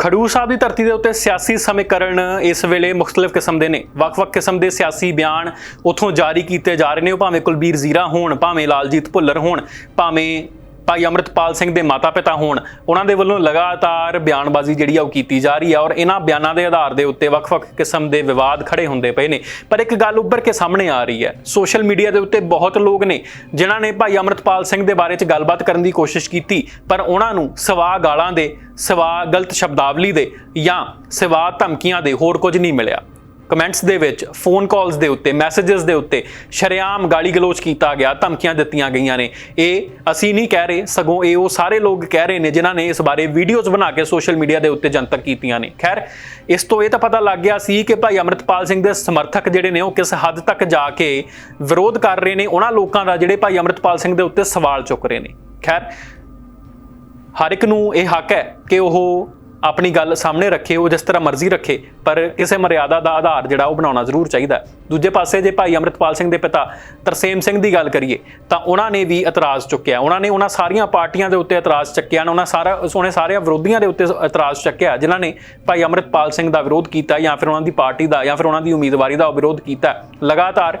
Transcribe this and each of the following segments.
ਖਡੂਰ ਸਾਹਿਬ ਦੀ ਧਰਤੀ ਦੇ ਉੱਤੇ ਸਿਆਸੀ ਸਮੀਕਰਨ ਇਸ ਵੇਲੇ ਮੁxtਲਫ ਕਿਸਮ ਦੇ ਨੇ। ਵੱਖ-ਵੱਖ ਕਿਸਮ ਦੇ ਸਿਆਸੀ ਬਿਆਨ ਉਥੋਂ ਜਾਰੀ ਕੀਤੇ ਜਾ ਰਹੇ ਨੇ। ਉਹ ਭਾਵੇਂ ਕੁਲਬੀਰ ਜ਼ੀਰਾ ਹੋਣ, ਭਾਵੇਂ ਲਾਲਜੀਤ ਭੁੱਲਰ ਹੋਣ, ਭਾਵੇਂ ਭਾਈ ਅਮਰਿਤਪਾਲ ਸਿੰਘ ਦੇ ਮਾਤਾ-ਪਿਤਾ ਹੋਣ, ਉਹਨਾਂ ਦੇ ਵੱਲੋਂ ਲਗਾਤਾਰ ਬਿਆਨਬਾਜ਼ੀ ਜਿਹੜੀ ਆ ਉਹ ਕੀਤੀ ਜਾ ਰਹੀ ਹੈ ਔਰ ਇਹਨਾਂ ਬਿਆਨਾਂ ਦੇ ਆਧਾਰ ਦੇ ਉੱਤੇ ਵੱਖ-ਵੱਖ ਕਿਸਮ ਦੇ ਵਿਵਾਦ ਖੜੇ ਹੁੰਦੇ ਪਏ ਨੇ। ਪਰ ਇੱਕ ਗੱਲ ਉੱਭਰ ਕੇ ਸਾਹਮਣੇ ਆ ਰਹੀ ਹੈ, ਸੋਸ਼ਲ ਮੀਡੀਆ ਦੇ ਉੱਤੇ ਬਹੁਤ ਲੋਕ ਨੇ ਜਿਨ੍ਹਾਂ ਨੇ ਭਾਈ ਅਮਰਿਤਪਾਲ ਸਿੰਘ ਦੇ ਬਾਰੇ 'ਚ ਗੱਲਬਾਤ ਕਰਨ ਦੀ ਕੋਸ਼ਿਸ਼ ਕੀਤੀ, ਪਰ ਉਹਨਾਂ ਨੂੰ ਸਵਾ ਗਾਲਾਂ ਦੇ, ਸਵਾ ਗਲਤ ਸ਼ਬਦਾਵਲੀ ਦੇ ਜਾਂ ਸਵਾ ਧਮਕੀਆਂ ਦੇ ਹੋਰ ਕੁਝ ਨਹੀਂ ਮਿਲਿਆ। ਕਮੈਂਟਸ ਦੇ ਵਿੱਚ ਫੋਨ ਕਾਲਸ ਦੇ ਉੱਤੇ ਮੈਸੇजेस ਦੇ ਉੱਤੇ ਸ਼ਰੇਆਮ ਗਾਲੀ ਗਲੋਚ ਕੀਤਾ ਗਿਆ, ਧਮਕੀਆਂ ਦਿੱਤੀਆਂ ਗਈਆਂ ਨੇ। ਇਹ ਅਸੀਂ ਨਹੀਂ ਕਹਿ ਰਹੇ, ਸਗੋਂ ਇਹ ਉਹ ਸਾਰੇ ਲੋਕ ਕਹਿ ਰਹੇ ਨੇ ਜਿਨ੍ਹਾਂ ਨੇ ਇਸ ਬਾਰੇ ਵੀਡੀਓਜ਼ ਬਣਾ ਕੇ ਸੋਸ਼ਲ ਮੀਡੀਆ ਦੇ ਉੱਤੇ ਜਨਤਕ ਕੀਤੀਆਂ ਨੇ। ਖੈਰ, ਇਸ ਤੋਂ ਇਹ ਤਾਂ ਪਤਾ ਲੱਗ ਗਿਆ ਸੀ ਕਿ ਭਾਈ ਅਮਰਿਤਪਾਲ ਸਿੰਘ ਦੇ ਸਮਰਥਕ ਜਿਹੜੇ ਨੇ ਉਹ ਕਿਸ ਹੱਦ ਤੱਕ ਜਾ ਕੇ ਵਿਰੋਧ ਕਰ ਰਹੇ ਨੇ, ਉਹਨਾਂ ਲੋਕਾਂ ਦਾ ਜਿਹੜੇ ਭਾਈ ਅਮਰਿਤਪਾਲ ਸਿੰਘ ਦੇ ਉੱਤੇ ਸਵਾਲ ਚੁੱਕ ਰਹੇ ਨੇ। ਖੈਰ, ਹਰ ਇੱਕ ਨੂੰ ਇਹ ਹੱਕ ਹੈ ਕਿ ਉਹ ਆਪਣੀ ਗੱਲ ਸਾਹਮਣੇ ਰੱਖੇ, ਉਹ ਜਿਸ ਤਰ੍ਹਾਂ ਮਰਜ਼ੀ ਰੱਖੇ, ਪਰ ਕਿਸੇ ਮਰਿਆਦਾ ਦਾ ਆਧਾਰ ਜਿਹੜਾ ਉਹ ਬਣਾਉਣਾ ਜ਼ਰੂਰ ਚਾਹੀਦਾ ਦੂਜੇ ਪਾਸੇ ਜੇ ਭਾਈ ਅਮਰਿਤਪਾਲ ਸਿੰਘ ਦੇ ਪਿਤਾ ਤਰਸੇਮ ਸਿੰਘ ਦੀ ਗੱਲ ਕਰੀਏ, ਤਾਂ ਉਹਨਾਂ ਨੇ ਵੀ ਇਤਰਾਜ਼ ਚੁੱਕਿਆ ਉਹਨਾਂ ਨੇ ਉਹਨਾਂ ਸਾਰੀਆਂ ਪਾਰਟੀਆਂ ਦੇ ਉੱਤੇ ਇਤਰਾਜ਼ ਚੱਕਿਆ ਉਹਨਾਂ ਸਾਰਾ, ਉਹਨੇ ਸਾਰਿਆਂ ਵਿਰੋਧੀਆਂ ਦੇ ਉੱਤੇ ਇਤਰਾਜ਼ ਚੱਕਿਆ, ਜਿਨ੍ਹਾਂ ਨੇ ਭਾਈ ਅਮਰਿਤਪਾਲ ਸਿੰਘ ਦਾ ਵਿਰੋਧ ਕੀਤਾ ਜਾਂ ਫਿਰ ਉਹਨਾਂ ਦੀ ਪਾਰਟੀ ਦਾ ਜਾਂ ਫਿਰ ਉਹਨਾਂ ਦੀ ਉਮੀਦਵਾਰੀ ਦਾ ਉਹ ਵਿਰੋਧ ਕੀਤਾ ਲਗਾਤਾਰ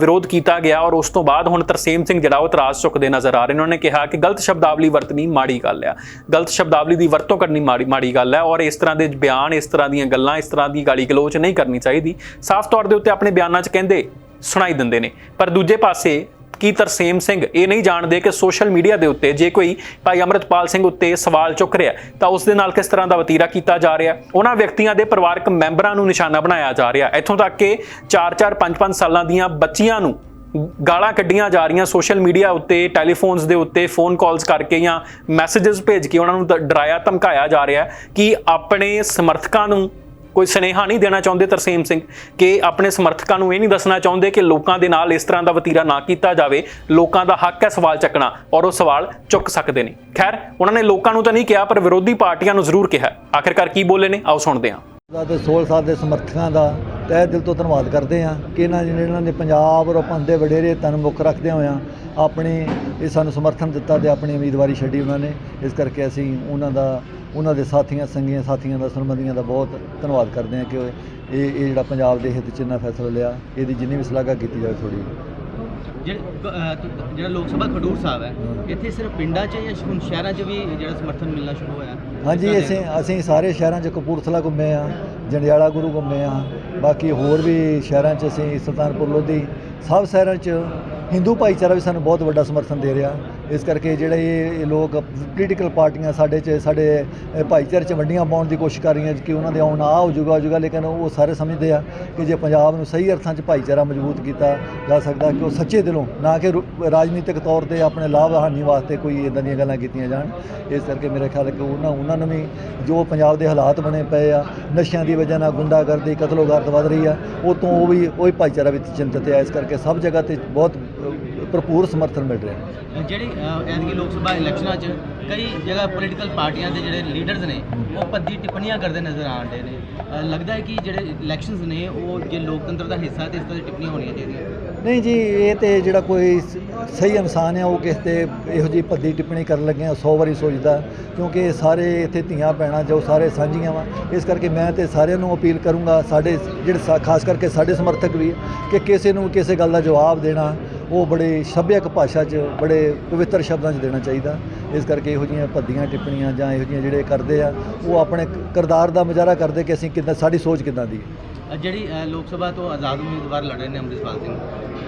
ਵਿਰੋਧ ਕੀਤਾ ਗਿਆ ਔਰ ਉਸ ਤੋਂ ਬਾਅਦ ਹੁਣ ਤਰਸੇਮ ਸਿੰਘ ਜਿਹੜਾ ਉਹ ਇਤਰਾਜ਼ ਚੁੱਕਦੇ ਨਜ਼ਰ ਆ ਰਹੇ ਨੇ। ਉਹਨਾਂ ਨੇ ਕਿਹਾ ਕਿ ਗਲਤ ਸ਼ਬਦਾਵਲੀ ਵਰਤਣੀ ਮਾੜੀ ਗੱਲ ਆ। ਗਲਤ ਸ਼ਬਦਾਵਲੀ ਦੀ ਵਰਤੋਂ ਕਰਨੀ ਮਾੜੀ ਮਾੜੀ ਗੱਲ ਹੈ ਔਰ ਇਸ ਤਰ੍ਹਾਂ ਦੇ ਬਿਆਨ, ਇਸ ਤਰ੍ਹਾਂ ਦੀਆਂ ਗੱਲਾਂ, ਇਸ ਤਰ੍ਹਾਂ ਦੀ ਗਾਲੀ ਗਲੋਚ ਨਹੀਂ ਕਰਨੀ ਚਾਹੀਦੀ। ਸਾਫ਼ ਤੌਰ ਦੇ ਉੱਤੇ ਆਪਣੇ ਬਿਆਨਾਂ 'ਚ ਕਹਿੰਦੇ, ਸੁਣਾਈ ਦਿੰਦੇ ਨੇ। ਪਰ ਦੂਜੇ ਪਾਸੇ ਕੀ ਤਰਸੇਮ ਸਿੰਘ ਇਹ ਨਹੀਂ ਜਾਣਦੇ ਕਿ ਸੋਸ਼ਲ ਮੀਡੀਆ ਦੇ ਉੱਤੇ ਜੇ ਕੋਈ ਭਾਈ ਅਮਰਿਤਪਾਲ ਸਿੰਘ ਉੱਤੇ ਸਵਾਲ ਚੁੱਕ ਰਿਹਾ ਤਾਂ ਉਸ ਦੇ ਨਾਲ ਕਿਸ ਤਰ੍ਹਾਂ ਦਾ ਵਤੀਰਾ ਕੀਤਾ ਜਾ ਰਿਹਾ ਉਹਨਾਂ ਵਿਅਕਤੀਆਂ ਦੇ ਪਰਿਵਾਰਕ ਮੈਂਬਰਾਂ ਨੂੰ ਨਿਸ਼ਾਨਾ ਬਣਾਇਆ ਜਾ ਰਿਹਾ ਇੱਥੋਂ ਤੱਕ ਕਿ 4-4 5-5 ਸਾਲਾਂ ਦੀਆਂ ਬੱਚੀਆਂ ਨੂੰ ਗਾਲਾਂ ਕੱਢੀਆਂ ਜਾ ਰਹੀਆਂ ਸੋਸ਼ਲ ਮੀਡੀਆ ਉੱਤੇ, ਟੈਲੀਫੋਨਸ ਦੇ ਉੱਤੇ ਫੋਨ ਕਾਲਸ ਕਰਕੇ ਜਾਂ ਮੈਸੇजेस ਭੇਜ ਕੇ ਉਹਨਾਂ ਨੂੰ ਡ- ਡਰਾਇਆ, ਧਮਕਾਇਆ ਜਾ ਰਿਹਾ ਕਿ ਆਪਣੇ ਸਮਰਥਕਾਂ ਨੂੰ ਕੋਈ ਸਨੇਹਾ ਨਹੀਂ ਦੇਣਾ ਚਾਹੁੰਦੇ ਤਰਸੇਮ ਸਿੰਘ, ਕਿ ਆਪਣੇ ਸਮਰਥਕਾਂ ਨੂੰ ਇਹ ਨਹੀਂ ਦੱਸਣਾ ਚਾਹੁੰਦੇ ਕਿ ਲੋਕਾਂ ਦੇ ਨਾਲ ਇਸ ਤਰ੍ਹਾਂ ਦਾ ਵਤੀਰਾ ਨਾ ਕੀਤਾ ਜਾਵੇ। ਲੋਕਾਂ ਦਾ ਹੱਕ ਹੈ ਸਵਾਲ ਚੱਕਣਾ ਔਰ ਉਹ ਸਵਾਲ ਚੁੱਕ ਸਕਦੇ ਨੇ। ਖੈਰ, ਉਹਨਾਂ ਨੇ ਲੋਕਾਂ ਨੂੰ ਤਾਂ ਨਹੀਂ ਕਿਹਾ, ਪਰ ਵਿਰੋਧੀ ਪਾਰਟੀਆਂ ਨੂੰ ਜ਼ਰੂਰ ਕਿਹਾ। ਆਖਿਰਕਾਰ ਕੀ ਬੋਲੇ ਨੇ? ਆਓ ਸੁਣਦੇ ਹਾਂ। ਦਾ ਤੇ 16 ਸਾਲ ਦੇ ਸਮਰਥਕਾਂ ਦਾ ਤਹਿ ਦਿਲ ਤੋਂ ਧੰਨਵਾਦ ਕਰਦੇ ਹਾਂ ਕਿ ਇਹਨਾਂ ਨੇ ਇਹਨਾਂ ਨੇ ਪੰਜਾਬ ਔਰ ਪੰਥ ਦੇ ਵਡੇਰੇ ਤਨ ਮੁੱਖ ਰੱਖਦੇ ਹੋਇਆਂ ਆਪਣੀ ਇਹ ਸਾਨੂੰ ਸਮਰਥਨ ਦਿੱਤਾ ਤੇ ਆਪਣੀ ਉਮੀਦਵਾਰੀ ਛੱਡੀ ਉਹਨਾਂ ਨੇ। ਇਸ ਕਰਕੇ ਅਸੀਂ ਉਹਨਾਂ ਦਾ ਉਹਨਾਂ ਦੇ ਸਾਥੀਆਂ ਸੰਗੀਆਂ ਸਾਥੀਆਂ ਦਾ, ਸੰਬੰਧੀਆਂ ਦਾ ਬਹੁਤ ਧੰਨਵਾਦ ਕਰਦੇ ਹਾਂ ਕਿ ਇਹ ਇਹ ਜਿਹੜਾ ਪੰਜਾਬ ਦੇ ਹਿੱਤ 'ਚ ਇਹਨਾਂ ਫੈਸਲਾ ਲਿਆ, ਇਹਦੀ ਜਿੰਨੀ ਵੀ ਸ਼ਲਾਘਾ ਕੀਤੀ ਜਾਵੇ ਥੋੜੀ ਜਿਹੜਾ ਲੋਕ ਸਭਾ ਖਡੂਰ ਸਾਹਿਬ ਹੈ। ਇੱਥੇ ਸਿਰਫ ਪਿੰਡਾਂ 'ਚ ਜਾਂ ਹੁਣ ਸ਼ਹਿਰਾਂ 'ਚ ਵੀ ਜਿਹੜਾ ਸਮਰਥਨ ਮਿਲਣਾ ਸ਼ੁਰੂ ਹੋਇਆ ਹਾਂਜੀ ਅਸੀਂ ਅਸੀਂ ਸਾਰੇ ਸ਼ਹਿਰਾਂ 'ਚ ਕਪੂਰਥਲਾ ਘੁੰਮੇ ਆ ਜੰਡਿਆਲਾ ਗੁਰੂ ਘੁੰਮੇ ਆ ਬਾਕੀ ਹੋਰ ਵੀ ਸ਼ਹਿਰਾਂ 'ਚ ਅਸੀਂ ਸੁਲਤਾਨਪੁਰ ਲੋਧੀ ਸਭ ਸ਼ਹਿਰਾਂ 'ਚ ਹਿੰਦੂ ਭਾਈਚਾਰਾ ਵੀ ਸਾਨੂੰ ਬਹੁਤ ਵੱਡਾ ਸਮਰਥਨ ਦੇ ਰਿਹਾ। ਇਸ ਕਰਕੇ ਜਿਹੜੇ ਇਹ ਲੋਕ ਪੋਲੀਟੀਕਲ ਪਾਰਟੀਆਂ ਸਾਡੇ 'ਚ, ਸਾਡੇ ਭਾਈਚਾਰੇ 'ਚ ਵੰਡੀਆਂ ਪਾਉਣ ਦੀ ਕੋਸ਼ਿਸ਼ ਕਰ ਰਹੀਆਂ ਕਿ ਉਹਨਾਂ ਦੇ ਆਉਣ ਆ ਹੋ ਜਾਊਗਾ ਹੋ ਜਾਊਗਾ, ਲੇਕਿਨ ਉਹ ਸਾਰੇ ਸਮਝਦੇ ਆ ਕਿ ਜੇ ਪੰਜਾਬ ਨੂੰ ਸਹੀ ਅਰਥਾਂ 'ਚ ਭਾਈਚਾਰਾ ਮਜ਼ਬੂਤ ਕੀਤਾ ਜਾ ਸਕਦਾ ਕਿ ਉਹ ਸੱਚੇ ਦਿਲੋਂ, ਨਾ ਕਿ ਰੂ- ਰਾਜਨੀਤਿਕ ਤੌਰ ਤੇ ਆਪਣੇ ਲਾਭ ਹਾਨੀ ਵਾਸਤੇ ਕੋਈ ਇਦਾਂ ਦੀਆਂ ਗੱਲਾਂ ਕੀਤੀਆਂ ਜਾਣ। ਇਸ ਕਰਕੇ ਮੇਰੇ ਖਿਆਲ ਹੈ ਕਿ ਉਹਨਾਂ ਉਹਨਾਂ ਨੂੰ ਵੀ ਜੋ ਪੰਜਾਬ ਦੇ ਹਾਲਾਤ ਬਣੇ ਪਏ ਆ, ਨਸ਼ਿਆਂ ਦੀ ਵਜ੍ਹਾ ਨਾਲ ਗੁੰਡਾਗਰਦੀ ਕਤਲੋਗਾਰਤ ਵੱਧ ਰਹੀ ਆ, ਉਹ ਤੋਂ ਉਹ ਵੀ, ਉਹ ਹੀ ਭਾਈਚਾਰਾ ਵਿੱਚ ਚਿੰਤਤ ਹੈ ਇਸ ਕਰਕੇ ਸਭ ਜਗ੍ਹਾ ਤੇ ਬਹੁਤ ਭਰਪੂਰ ਸਮਰਥਨ ਮਿਲ ਰਿਹਾ। ਦੇ? ਜਿਹੜੀ ਐਤਕੀ ਲੋਕ ਸਭਾ ਇਲੈਕਸ਼ਨਾਂ 'ਚ ਕਈ ਜਗ੍ਹਾ ਪੋਲੀਟੀਕਲ ਪਾਰਟੀਆਂ ਦੇ ਜਿਹੜੇ ਲੀਡਰਸ ਨੇ ਉਹ ਭੱਦੀ ਟਿੱਪਣੀਆਂ ਕਰਦੇ ਨਜ਼ਰ ਆਉਂਦੇ ਨੇ। ਅਹ, ਲੱਗਦਾ ਹੈ ਕਿ ਜਿਹੜੇ ਇਲੈਕਸ਼ਨਸ ਨੇ ਉਹ ਜੇ ਲੋਕਤੰਤਰ ਦਾ ਹਿੱਸਾ ਹੈ ਤੇ ਇਸ ਤਰ੍ਹਾਂ ਦੀ ਟਿੱਪਣੀਆਂ ਹੋਣੀਆਂ ਚਾਹੀਦੀਆਂ। ਨਹੀਂ ਜੀ ਇਹ ਤੇ ਜਿਹੜਾ ਕੋਈ ਸ- ਸਹੀ ਇਨਸਾਨ ਹੈ ਉਹ ਕਿਸੇ ਤੇ ਇਹੋ ਜਿਹੀ ਭੱਦੀ ਟਿੱਪਣੀ ਕਰਨ ਲੱਗਿਆ 100 ਵਾਰੀ ਸੋਚਦਾ ਕਿਉਂਕਿ ਇਹ ਸਾਰੇ ਇੱਥੇ ਧੀਆਂ ਭੈਣਾਂ ਜੋ ਸਾਰੇ ਸਾਂਝੀਆਂ ਵਾ। ਇਸ ਕਰਕੇ ਮੈਂ ਤੇ ਸਾਰਿਆਂ ਨੂੰ ਅਪੀਲ ਕਰੂੰਗਾ ਸਾਡੇ ਜਿਹੜੇ ਸਾ- ਖਾਸ ਕਰਕੇ ਸਾਡੇ ਸਮਰਥਕ ਵੀ ਕਿ ਕਿਸੇ ਨੂੰ ਕਿਸੇ ਗੱਲ ਦਾ ਜਵਾਬ ਦੇਣਾ ਉਹ ਬੜੇ ਸੱਭਿਅਕ ਭਾਸ਼ਾ 'ਚ, ਬੜੇ ਪਵਿੱਤਰ ਸ਼ਬਦਾਂ 'ਚ ਦੇਣਾ ਚਾਹੀਦਾ। ਇਸ ਕਰਕੇ ਇਹੋ ਜਿਹੀਆਂ ਭੱਦੀਆਂ, ਟਿੱਪਣੀਆਂ ਜਾਂ ਇਹੋ ਜਿਹੀਆਂ ਜਿਹੜੇ ਕਰਦੇ ਆ, ਉਹ ਆਪਣੇ ਕ- ਕਿਰਦਾਰ ਦਾ ਮੁਜ਼ਾਹਰਾ ਕਰਦੇ ਕਿ ਅਸੀਂ ਕਿੱਦਾਂ, ਸਾਡੀ ਸੋਚ ਕਿੱਦਾਂ ਦੀ ਹੈ। ਜਿਹੜੀ ਲੋਕ ਸਭਾ ਤੋਂ ਆਜ਼ਾਦ ਉਮੀਦਵਾਰ ਲੜ ਰਹੇ ਨੇ ਅੰਮ੍ਰਿਤਪਾਲ ਸਿੰਘ।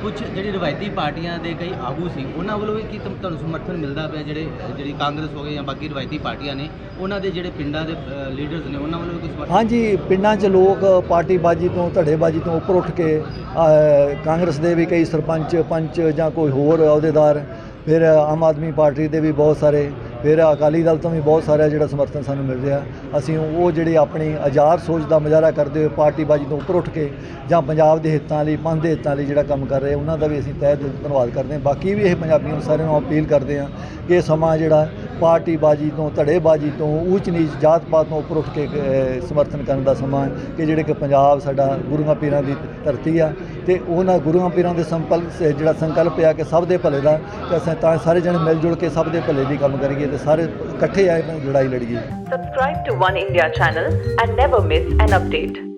ਕੁਝ ਜਿਹੜੀ ਰਵਾਇਤੀ ਪਾਰਟੀਆਂ ਦੇ ਕਈ ਆਗੂ ਸੀ ਉਹਨਾਂ ਵੱਲੋਂ ਵੀ ਕੀ ਤੁਮ- ਤੁਹਾਨੂੰ ਸਮਰਥਨ ਮਿਲਦਾ ਪਿਆ ਜਿਹੜੇ ਜਿਹੜੀ ਕਾਂਗਰਸ ਹੋ ਗਈ ਜਾਂ ਬਾਕੀ ਰਵਾਇਤੀ ਪਾਰਟੀਆਂ ਨੇ ਉਹਨਾਂ ਦੇ ਜਿਹੜੇ ਪਿੰਡਾਂ ਦੇ ਲੀਡਰਸ ਨੇ ਉਹਨਾਂ ਵੱਲੋਂ ਵੀ ਕੋਈ ਸਮਰਥਨ ਹਾਂਜੀ ਪਿੰਡਾਂ 'ਚ ਲੋਕ ਪਾਰਟੀਬਾਜ਼ੀ ਤੋਂ ਧੜੇਬਾਜ਼ੀ ਤੋਂ ਉੱਪਰ ਉੱਠ ਕੇ ਅਹ, ਕਾਂਗਰਸ ਦੇ ਵੀ ਕਈ ਸਰਪੰਚ ਪੰਚ ਜਾਂ ਕੋਈ ਹੋਰ ਅਹੁਦੇਦਾਰ ਫਿਰ ਆਮ ਆਦਮੀ ਪਾਰਟੀ ਦੇ ਵੀ ਬਹੁਤ ਸਾਰੇ ਫਿਰ ਅਕਾਲੀ ਦਲ ਤੋਂ ਵੀ ਬਹੁਤ ਸਾਰਾ ਜਿਹੜਾ ਸਮਰਥਨ ਸਾਨੂੰ ਮਿਲ ਰਿਹਾ। ਅਸੀਂ ਉਹ ਜਿਹੜੀ ਆਪਣੀ ਆਜ਼ਾਦ ਸੋਚ ਦਾ ਮੁਜ਼ਾਹਰਾ ਕਰਦੇ ਹੋਏ ਪਾਰਟੀਬਾਜ਼ੀ ਤੋਂ ਉੱਪਰ ਉੱਠ ਕੇ ਜਾਂ ਪੰਜਾਬ ਦੇ ਹਿੱਤਾਂ ਲਈ ਪੰਥ ਦੇ ਹਿੱਤਾਂ ਲਈ ਜਿਹੜਾ ਕੰਮ ਕਰ ਰਹੇ, ਉਹਨਾਂ ਦਾ ਵੀ ਅਸੀਂ ਤਹਿ ਦਿਲ ਧੰਨਵਾਦ ਕਰਦੇ ਹਾਂ। ਬਾਕੀ ਵੀ ਇਹ ਪੰਜਾਬੀਆਂ ਨੂੰ ਸਾਰਿਆਂ ਨੂੰ ਅਪੀਲ ਕਰਦੇ ਹਾਂ ਕਿ ਇਹ ਸਮਾਂ ਜਿਹੜਾ ਪਾਰਟੀਬਾਜ਼ੀ ਤੋਂ ਧੜੇਬਾਜ਼ੀ ਤੋਂ ਊਚ ਨੀਚ ਜਾਤ ਪਾਤ ਤੋਂ ਉੱਪਰ ਉੱਠ ਕੇ ਸਮਰਥਨ ਕਰਨ ਦਾ ਸਮਾਂ ਕਿ ਜਿਹੜੇ ਕਿ ਪੰਜਾਬ ਸਾਡਾ ਗੁਰੂਆਂ ਪੀਰਾਂ ਦੀ ਧਰਤੀ ਆ ਤੇ ਉਹਨਾਂ ਗੁਰੂਆਂ ਪੀਰਾਂ ਦੇ ਸੰਕਲਪ ਜਿਹੜਾ ਸੰਕਲਪ ਆ ਕਿ ਸਭ ਦੇ ਭਲੇ ਦਾ ਕਿ ਅਸੀਂ ਤਾਂ ਸਾਰੇ ਜਣੇ ਮਿਲ ਜੁਲ ਕੇ ਸਭ ਦੇ ਭਲੇ ਦੀ ਕੰਮ ਕਰੀਏ ਤੇ ਸਾਰੇ ਇਕੱਠੇ ਆਏ ਲੜਾਈ ਲੜੀਏ subscribe to One India channel and never miss an update.